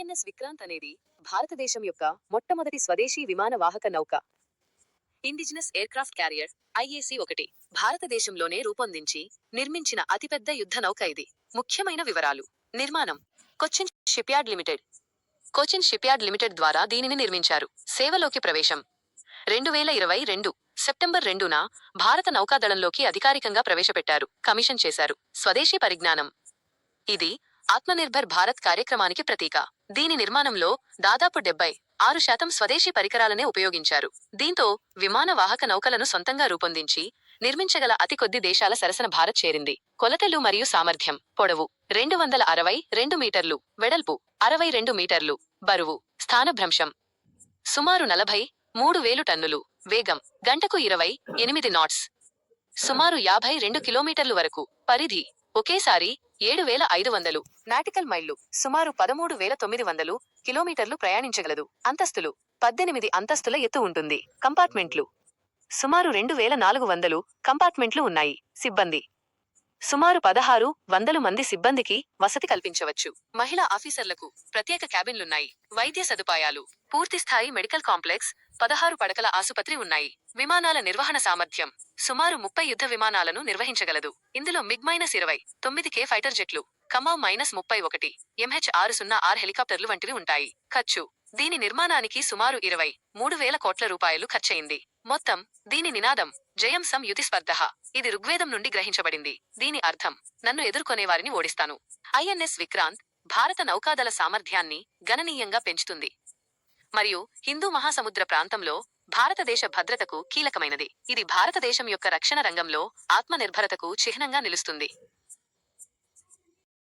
INS Vikrant అనేది భారతదేశం యొక్క మొట్టమొదటి స్వదేశీ విమాన వాహక నౌక. ఇండిజినస్ ఎయిర్క్రాఫ్ట్ క్యారియర్ ఐఏసి ఒకటి భారతదేశంలోనే రూపొందించి నిర్మించిన అతిపెద్ద యుద్ధ నౌక ఇది. ముఖ్యమైన వివరాలు. నిర్మాణం. Cochin shipyard limited. Cochin shipyard limited ద్వారా దీనిని నిర్మించారు. సేవలోకి ప్రవేశం. రెండు వేల ఇరవై రెండు సెప్టెంబర్ రెండున భారత నౌకాదళంలోకి అధికారికంగా ప్రవేశపెట్టారు. కమిషన్ చేశారు. స్వదేశీ పరిజ్ఞానం. ఇది ఆత్మనిర్భర్ భారత్ కార్యక్రమానికి ప్రతీక. దీని నిర్మాణంలో దాదాపు డెబ్బై ఆరు శాతం స్వదేశీ పరికరాలనే ఉపయోగించారు. దీంతో విమాన వాహక నౌకలను సొంతంగా రూపొందించి నిర్మించగల అతి కొద్ది దేశాల సరసన భారత్ చేరింది. కొలతలు మరియు సామర్థ్యం. పొడవు రెండు వందల అరవై రెండు మీటర్లు. వెడల్పు అరవై రెండు మీటర్లు. బరువు స్థానభ్రంశం సుమారు నలభై మూడు వేలు టన్నులు. వేగం గంటకు ఇరవై ఎనిమిది నాట్స్. సుమారు యాభై రెండు కిలోమీటర్లు వరకు. పరిధి ఒకేసారి ఏడు వేల ఐదు వందలు. నాటికల్ మైళ్ళు సుమారు పదమూడు వేల తొమ్మిది వందలు కిలోమీటర్లు ప్రయాణించగలదు. అంతస్తులు పద్దెనిమిది అంతస్తుల ఎత్తు ఉంటుంది. కంపార్ట్మెంట్లు సుమారు రెండు వేల నాలుగు వందలు కంపార్ట్మెంట్లు ఉన్నాయి. సిబ్బంది సుమారు పదహారు వందలు మంది సిబ్బందికి వసతి కల్పించవచ్చు. మహిళా ఆఫీసర్లకు ప్రత్యేక క్యాబిన్లున్నాయి. వైద్య సదుపాయాలు పూర్తిస్థాయి మెడికల్ కాంప్లెక్స్ పదహారు పడకల ఆసుపత్రి ఉన్నాయి. విమానాల నిర్వహణ సామర్థ్యం సుమారు ముప్పై యుద్ధ విమానాలను నిర్వహించగలదు. ఇందులో మిగ్ మైనస్ ఇరవై తొమ్మిది కే ఫైటర్ జెట్లు కమావ్ మైనస్ ముప్పై ఒకటి ఎంహెచ్ ఆరు సున్నా ఆర్ హెలికాప్టర్లు వంటివి ఉంటాయి. ఖర్చు దీని నిర్మాణానికి సుమారు ఇరవై మూడు వేల కోట్ల రూపాయలు ఖర్చయింది. మొత్తం దీని నినాదం జయం సం యుతి స్పర్ధ ఇది ఋగ్వేదం నుండి గ్రహించబడింది. దీని అర్థం నన్ను ఎదుర్కొనే వారిని ఓడిస్తాను. ఐఎన్ఎస్ విక్రాంత్ భారత నౌకాదళ సామర్థ్యాన్ని గణనీయంగా పెంచుతుంది. మరియు హిందూ మహాసముద్ర ప్రాంతంలో భారతదేశ భద్రతకు కీలకమైనది. ఇది భారతదేశం యొక్క రక్షణ రంగంలో ఆత్మనిర్భరతకు చిహ్నంగా నిలుస్తుంది.